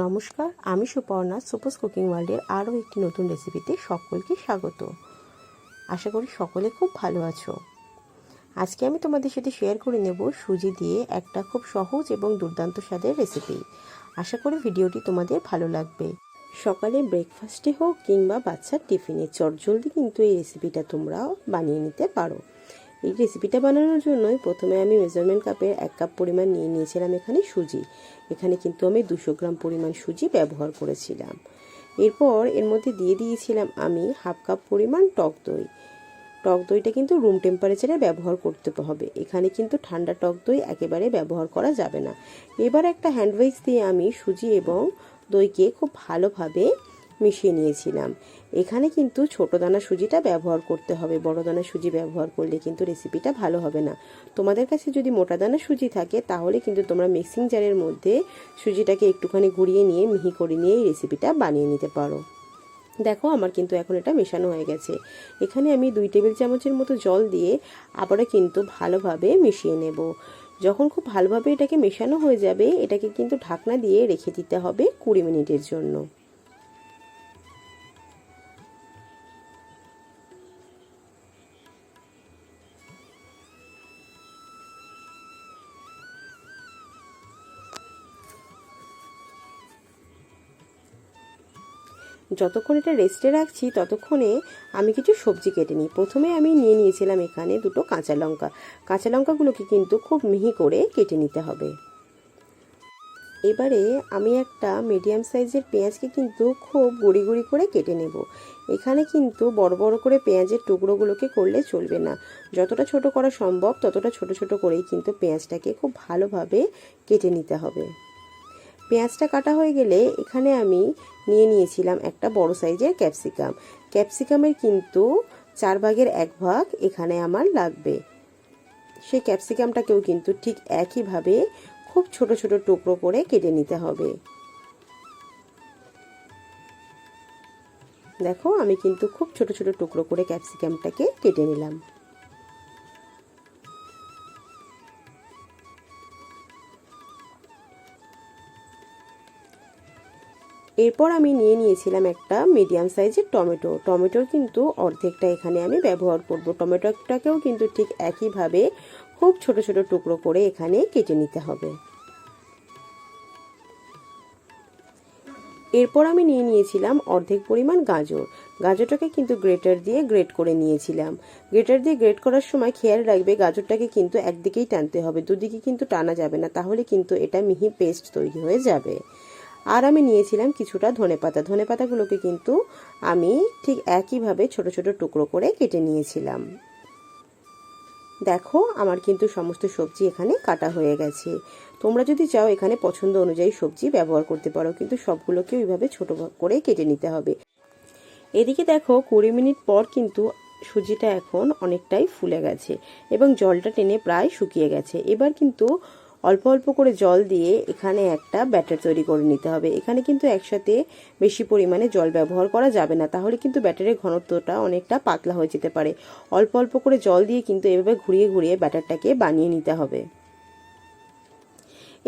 নমস্কার, আমি সুপর্ণা, সুপার্স কুকিং ওয়ার্ল্ডের আরও একটি নতুন রেসিপিতে সকলকে স্বাগত। আশা করি সকলে খুব ভালো আছো। আজকে আমি তোমাদের সাথে শেয়ার করে নেব সুজি দিয়ে একটা খুব সহজ এবং দুর্দান্ত স্বাদের রেসিপি আশা করি ভিডিওটি তোমাদের ভালো লাগবে। সকালে ব্রেকফাস্টে হোক কিংবা বাচ্চার টিফিনে চটজলদি কিন্তু এই রেসিপিটা তোমরাও বানিয়ে নিতে পারো। এই রেসিপিটা বানানোর জন্যই প্রথমে আমি মেজারমেন্ট কাপের এক কাপ পরিমাণ নিয়ে নিয়েছিলাম এখানে সুজি। এখানে কিন্তু আমি দুশো গ্রাম পরিমাণ সুজি ব্যবহার করেছিলাম। এরপর এর মধ্যে দিয়ে দিয়েছিলাম আমি হাফ কাপ পরিমাণ টক দই। টক দইটা কিন্তু রুম টেম্পারেচারে ব্যবহার করতে হবে। এখানে কিন্তু ঠান্ডা টক দই একেবারে ব্যবহার করা যাবে না। এবার একটা হ্যান্ড উইক্স দিয়ে আমি সুজি এবং দইকে খুব ভালোভাবে মিশিয়ে নিয়েছিলাম। এখানে কিন্তু ছোট দানা সুজিটা ব্যবহার করতে হবে, বড় দানা সুজি ব্যবহার করলে কিন্তু রেসিপিটা ভালো হবে না। তোমাদের কাছে যদি মোটা দানা সুজি থাকে, তাহলে কিন্তু তোমরা মিক্সিং জারের মধ্যে সুজিটাকে একটুখানি ঘুরিয়ে নিয়ে, মিহি করে নিয়ে এই রেসিপিটা বানিয়ে নিতে পারো। দেখো, আমার কিন্তু এখন এটা মেশানো হয়ে গেছে। এখানে আমি দুই টেবিল চামচের মতো জল দিয়ে আবারও কিন্তু ভালোভাবে মিশিয়ে নেব। যখন খুব ভালোভাবে এটাকে মেশানো হয়ে যাবে, এটাকে কিন্তু ঢাকনা দিয়ে রেখে দিতে হবে কুড়ি মিনিটের জন্য। যতক্ষণ এটা রেস্টে রাখছি, ততক্ষণে আমি কিছু সবজি কেটে নিই। প্রথমে আমি নিয়ে নিয়েছিলাম এখানে দুটো কাঁচা লঙ্কা। কাঁচা লঙ্কাগুলোকে কিন্তু খুব মিহি করে কেটে নিতে হবে। এবারে আমি একটা মিডিয়াম সাইজের পেঁয়াজকে কিন্তু খুব গুঁড়ি গুঁড়ি করে কেটে নেব। এখানে কিন্তু বড় বড় করে পেঁয়াজের টুকরোগুলোকে করলে চলবে না। যতটা ছোট করা সম্ভব, ততটা ছোট ছোট করেই কিন্তু পেঁয়াজটাকে খুব ভালোভাবে কেটে নিতে হবে। পেঁয়াজটা কাটা হয়ে গেলে এখানে আমি নিয়ে নিয়েছিলাম একটা বড় সাইজের ক্যাপসিকাম। ক্যাপসিকামের কিন্তু চার ভাগের এক ভাগ এখানে আমার লাগবে। সেই ক্যাপসিকামটাকেও কিন্তু ঠিক একইভাবে খুব ছোট ছোট টুকরো করে কেটে নিতে হবে। দেখো, আমি কিন্তু খুব ছোট ছোট টুকরো করে ক্যাপসিকামটাকে কেটে নিলাম। এরপর আমি নিয়ে নিয়েছিলাম একটা মিডিয়াম সাইজের টমেটো। টমেটোর কিন্তু অর্ধেকটা এখানে আমি ব্যবহার করব। টমেটোটাকেও কিন্তু ঠিক একইভাবে খুব ছোট ছোট টুকরো করে এখানে কেটে নিতে হবে। এরপর আমি নিয়ে নিয়েছিলাম অর্ধেক পরিমাণ গাজর। গাজরটাকে কিন্তু গ্রেটার দিয়ে গ্রেট করে নিয়েছিলাম। গ্রেটার দিয়ে গ্রেট করার সময় খেয়াল রাখবে, গাজরটাকে কিন্তু একদিকেই টানতে হবে, দুদিকে কিন্তু টানা যাবে না, তাহলে কিন্তু এটা মিহি পেস্ট তৈরি হয়ে যাবে। আর আমি নিয়েছিলাম কিছুটা ধনে পাতা। ধনে পাতাগুলোকে কিন্তু আমি ঠিক একইভাবে ছোট ছোট টুকরো করে কেটে নিয়েছিলাম। দেখো, আমার কিন্তু সমস্ত সবজি এখানে কাটা হয়ে গেছে। তোমরা যদি চাও এখানে পছন্দ অনুযায়ী সবজি ব্যবহার করতে পারো, কিন্তু সবগুলোকে ওইভাবে ছোট করে কেটে নিতে হবে। এদিকে দেখো, কুড়ি মিনিট পর কিন্তু সুজিটা এখন অনেকটাই ফুলে গেছে এবং জলটা টেনে প্রায় শুকিয়ে গেছে। এবার কিন্তু অল্প অল্প করে জল দিয়ে এখানে একটা ব্যাটার তৈরি করে নিতে হবে। এখানে কিন্তু একসাথে বেশি পরিমাণে জল ব্যবহার করা যাবে না। তাহলে কিন্তু ব্যাটারের ঘনত্বটা অনেকটা পাতলা হয়ে যেতে পারে। অল্প অল্প করে জল দিয়ে কিন্তু এভাবে ঘুরিয়ে ঘুরিয়ে ব্যাটারটাকে বানিয়ে নিতে হবে।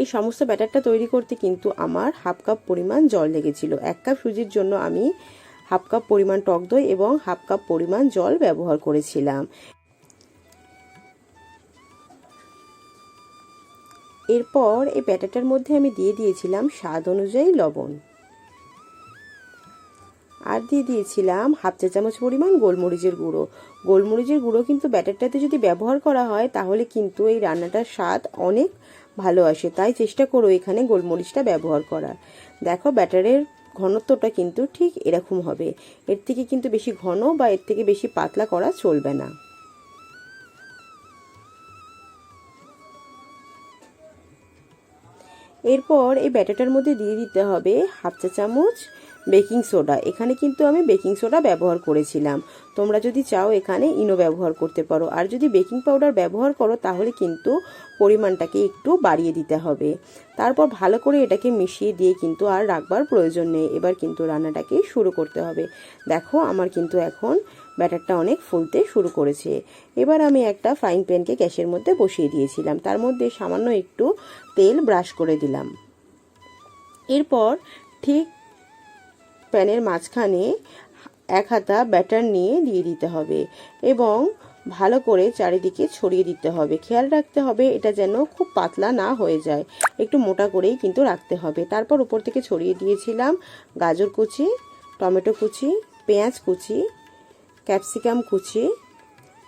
এই সমস্ত ব্যাটারটা তৈরি করতে কিন্তু আমার হাফ কাপ পরিমাণ জল লেগেছিল। এক কাপ সুজির জন্য আমি হাফ কাপ পরিমাণ টক দই এবং হাফ কাপ পরিমাণ জল ব্যবহার করেছিলাম। এরপর এই ব্যাটারটার মধ্যে আমি দিয়ে দিয়েছিলাম স্বাদ অনুযায়ী লবণ। আর দিয়ে দিয়েছিলাম হাফ চা চামচ পরিমাণ গোলমরিচের গুঁড়ো। গোলমরিচের গুঁড়ো কিন্তু ব্যাটারটাতে যদি ব্যবহার করা হয়, তাহলে কিন্তু এই রান্নাটার স্বাদ অনেক ভালো আসে। তাই চেষ্টা করো এখানে গোলমরিচটা ব্যবহার করার। দেখো ব্যাটারের ঘনত্বটা কিন্তু ঠিক এরকম হবে। এর থেকে কিন্তু বেশি ঘন বা এর থেকে বেশি পাতলা করা চলবে না। এরপর এই ব্যাটাটার মধ্যে দিয়ে দিতে হবে হাফ চা চামচ বেকিং সোডা। এখানে কিন্তু আমি বেকিং সোডা ব্যবহার করেছিলাম। তোমরা যদি চাও এখানে ইনো ব্যবহার করতে পারো। আর যদি বেকিং পাউডার ব্যবহার করো, তাহলে কিন্তু পরিমাণটাকে একটু বাড়িয়ে দিতে হবে। তারপর ভালো করে এটাকে মিশিয়ে দিয়ে কিন্তু আর রাখবার প্রয়োজন নেই। এবার কিন্তু রান্নাটাকে শুরু করতে হবে। দেখো, আমার কিন্তু এখন ব্যাটারটা অনেক ফুলতে শুরু করেছে। এবার আমি একটা ফ্রাইং প্যানকে গ্যাসের মধ্যে বসিয়ে দিয়েছিলাম। তার মধ্যে সামান্য একটু তেল ব্রাশ করে দিলাম। এরপর ঠিক প্যানের মাঝখানে এক হাতা ব্যাটার নিয়ে দিয়ে দিতে হবে এবং ভালো করে চারিদিকে ছড়িয়ে দিতে হবে। খেয়াল রাখতে হবে এটা যেন খুব পাতলা না হয়ে যায়। একটু মোটা করেই কিন্তু রাখতে হবে। তারপর উপর থেকে ছড়িয়ে দিয়েছিলাম গাজর কুচি, টমেটো কুচি, পেঁয়াজ কুচি, ক্যাপসিকাম কুচি,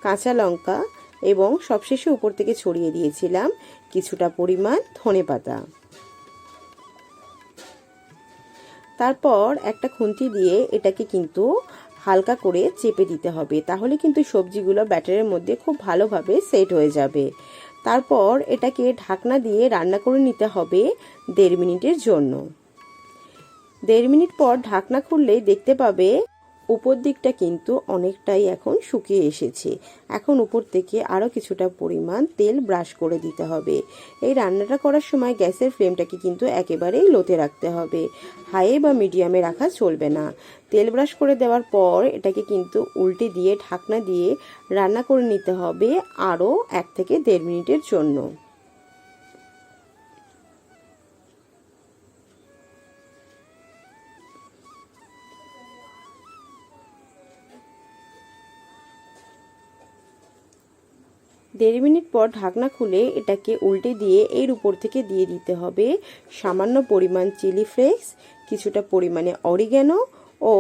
কাঁচা লঙ্কা এবং সবশেষে উপর থেকে ছড়িয়ে দিয়েছিলাম কিছুটা পরিমাণ ধনে পাতা তারপর একটা খুন্তি দিয়ে এটাকে কিন্তু হালকা করে চেপে দিতে হবে। তাহলে কিন্তু সবজিগুলো ব্যাটারের মধ্যে খুব ভালোভাবে সেট হয়ে যাবে। তারপর এটাকে ঢাকনা দিয়ে রান্না করে নিতে হবে দেড় মিনিটের জন্য। দেড় মিনিট পর ঢাকনা খুললেই দেখতে পাবে উপর দিকটা কিন্তু অনেকটাই এখন শুকিয়ে এসেছে। এখন উপর থেকে আরও কিছুটা পরিমাণ তেল ব্রাশ করে দিতে হবে। এই রান্নাটা করার সময় গ্যাসের ফ্লেমটাকে কিন্তু একেবারেই লোতে রাখতে হবে। হাই বা মিডিয়ামে রাখা চলবে না। তেল ব্রাশ করে দেওয়ার পর এটাকে কিন্তু উল্টে দিয়ে, ঢাকনা দিয়ে রান্না করে নিতে হবে আরও এক থেকে দেড় মিনিটের জন্য। দেড় মিনিট পর ঢাকনা খুলে এটাকে উল্টে দিয়ে এর উপর থেকে দিয়ে দিতে হবে সামান্য পরিমাণ চিলি ফ্লেক্স, কিছুটা পরিমাণে অরিগ্যানো ও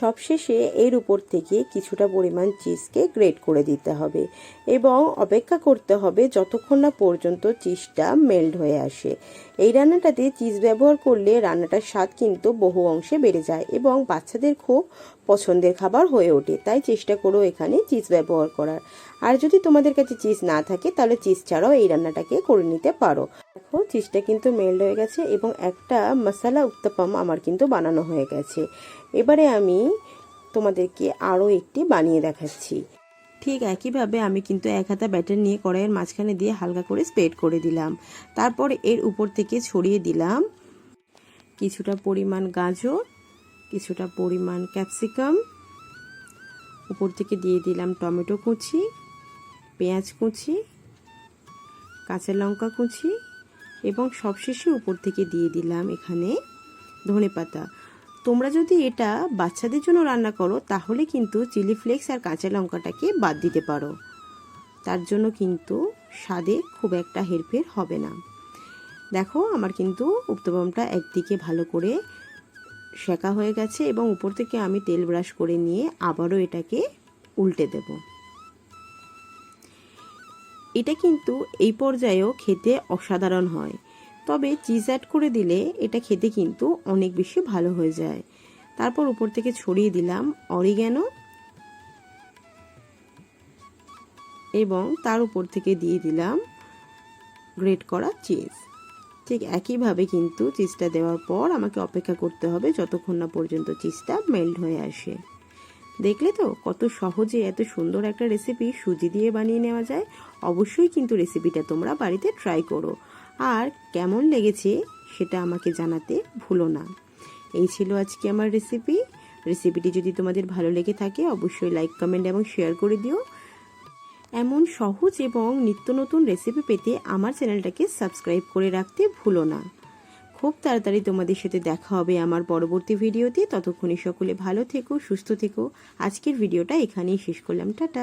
সবশেষে এর উপর থেকে কিছুটা পরিমাণ চিজকে গ্রেট করে দিতে হবে এবং অপেক্ষা করতে হবে যতক্ষণ না পর্যন্ত চিজটা মেল্ট হয়ে আসে। এই রান্নাটাতে চিজ ব্যবহার করলে রান্নাটার স্বাদ কিন্তু বহু অংশে বেড়ে যায় এবং বাচ্চাদের খুব পছন্দের খাবার হয়ে ওঠে, তাই চেষ্টা করো এখানে চিজ ব্যবহার করার। আর যদি তোমাদের কাছে চিজ না থাকে, তাহলে চিজ ছাড়াও এই রান্নাটাকে করে নিতে পারো। দেখো চিজটা কিন্তু মেল্ট হয়ে গেছে এবং একটা মশলা উত্তাপাম আমার কিন্তু বানানো হয়ে গেছে। এবারে আমি তোমাদেরকে আরও একটি বানিয়ে দেখাচ্ছি। ঠিক একইভাবে আমি কিন্তু এক হাতা ব্যাটার নিয়ে কড়াইয়ের মাঝখানে দিয়ে হালকা করে স্প্রেড করে দিলাম। তারপর এর উপর থেকে ছড়িয়ে দিলাম কিছুটা পরিমাণ গাজর, কিছুটা পরিমাণ ক্যাপসিকাম উপর থেকে দিয়ে দিলাম টমেটো কুচি পেঁয়াজ কুচি, কাঁচা লঙ্কা কুচি এবং সবশেষে উপর থেকে দিয়ে দিলাম এখানে ধনে পাতা। তোমরা যদি এটা বাচ্চাদের জন্য রান্না করো, তাহলে কিন্তু চিলি ফ্লেক্স আর কাঁচা লঙ্কাটাকে বাদ দিতে পারো। তার জন্য কিন্তু স্বাদে খুব একটা হেরফের হবে না। দেখো, আমার কিন্তু উত্তপমটা একদিকে ভালো করে শেখা হয়ে গেছে এবং উপর থেকে আমি তেল ব্রাশ করে নিয়ে আবারও এটাকে উল্টে দেব। এটা কিন্তু এই পর্যায়েও খেতে অসাধারণ হয়। তবে চিজ অ্যাড করে দিলে এটা খেতে কিন্তু অনেক বেশি ভালো হয়ে যায়। তারপর উপর থেকে ছড়িয়ে দিলাম অরিগ্যানো এবং তার উপর থেকে দিয়ে দিলাম গ্রেট করা চিজ ঠিক একইভাবে কিন্তু চিজটা দেওয়ার পর আমাকে অপেক্ষা করতে হবে যতক্ষণ না পর্যন্ত চিজটা মেল্ট হয়ে আসে। দেখলে তো কত সহজে এত সুন্দর একটা রেসিপি সুজি দিয়ে বানিয়ে নেওয়া যায়। অবশ্যই কিন্তু রেসিপিটা তোমরা বাড়িতে ট্রাই করো। আর কেমন লেগেছে সেটা আমাকে জানাতে ভুলো না। এই ছিল আজকে আমার রেসিপি রেসিপিটি যদি তোমাদের ভালো লেগে থাকে, অবশ্যই লাইক কমেন্ট এবং শেয়ার করে দিও। এমন সহজ এবং নিত্য নতুন রেসিপি পেতে আমার চ্যানেলটাকে সাবস্ক্রাইব করে রাখতে ভুলো না। খুব তাড়াতাড়ি তোমাদের সাথে দেখা হবে আমার পরবর্তী ভিডিওতে। ততক্ষণে সকলে ভালো থেকো, সুস্থ থেকো। আজকের ভিডিওটা এখানেই শেষ করলাম। টাটা।